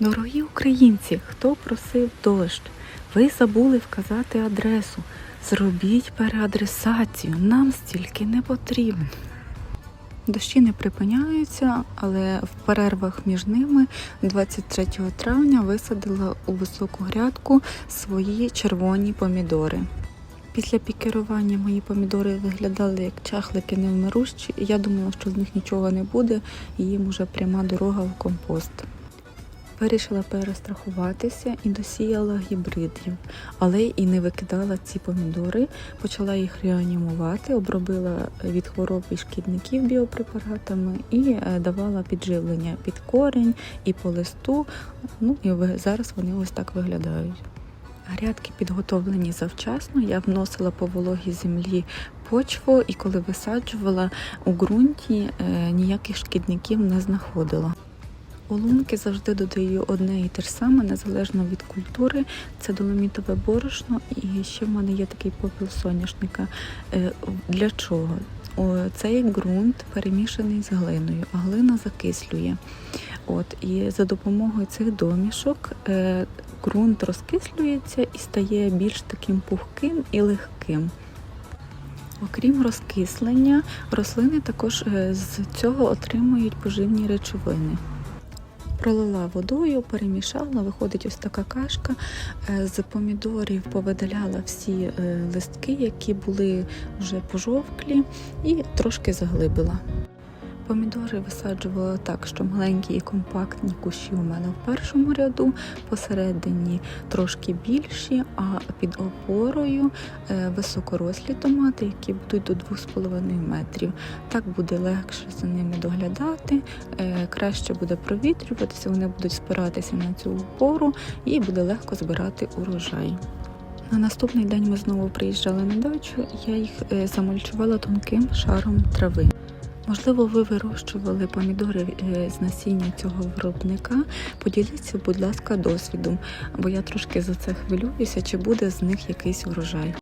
Дорогі українці, хто просив дощ? Ви забули вказати адресу. Зробіть переадресацію, нам стільки не потрібно. Дощі не припиняються, але в перервах між ними 23 травня висадила у високу грядку свої червоні помідори. Після пікерування мої помідори виглядали як чахлики невмирущі, і я думала, що з них нічого не буде, і їм уже пряма дорога в компост. Вирішила перестрахуватися і досіяла гібридів, але і не викидала ці помідори, почала їх реанімувати, обробила від хвороб і шкідників біопрепаратами і е, давала підживлення під корінь і по листу. Ну і зараз вони ось так виглядають. Грядки підготовлені завчасно. Я вносила по вологій землі почву, і коли висаджувала у ґрунті, е, ніяких шкідників не знаходила. У лунки завжди додаю одне і те ж саме, незалежно від культури. Це доломітове борошно, і ще в мене є такий попіл соняшника. Е, Для чого? Цей ґрунт перемішаний з глиною, а глина закислює. От і за допомогою цих домішок е, ґрунт розкислюється і стає більш таким пухким і легким. Окрім розкислення, рослини також е, з цього отримують поживні речовини. Пролила водою, перемішала, виходить ось така кашка. Е, З помідорів повидаляла всі е, листки, які були вже пожовклі, і трошки заглибила. Помідори висаджувала так, що маленькі і компактні кущі у мене в першому ряду, посередині трошки більші, а під опорою е, високорослі томати, які будуть до 2,5 метрів. Так буде легше за ними доглядати, е, краще буде провітрюватися, вони будуть спиратися на цю опору і буде легко збирати урожай. На наступний день ми знову приїжджали на дачу, я їх е, замульчувала тонким шаром трави. Можливо, ви вирощували помідори е, з насіння цього виробника. Поділіться, будь ласка, досвідом, бо я трошки за це хвилююся, чи буде з них якийсь врожай.